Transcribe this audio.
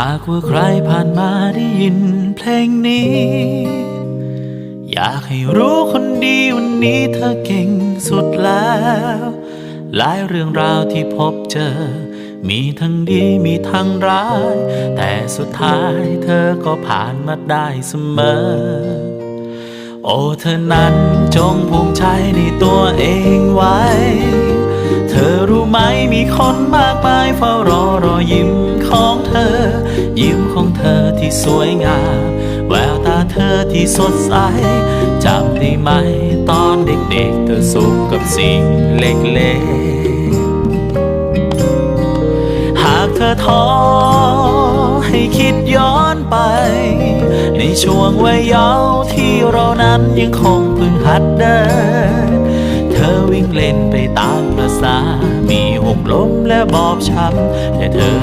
หากว่าใครผ่านมาได้ยินเพลงนี้ อยากให้รู้คนดีวันนี้เธอเก่งสุดแล้ว หลายเรื่องราวที่พบเจอ มีทั้งดีมีทั้งร้าย แต่สุดท้ายเธอก็ผ่านมาได้เสมอ โอ้เธอนั้นจงภูมิใจในตัวเองไว้ เธอรู้ไหมมีคนมากมายเฝ้ารอรอยยิ้มของเธอ ยิ้มของเธอที่สวยงาม แววตาเธอที่สดใสจำได้ไหมตอนเด็กๆ เธอสุขกับสิ่งเล็กๆ หากเธอท้อให้คิดย้อนไป ในช่วงวัยเยาว์ที่เรานั้นยังคงพึงหัดเดิน เธอวิ่งเล่นไปตามประสา มีหกล้มและบอบช้ำแต่เธอ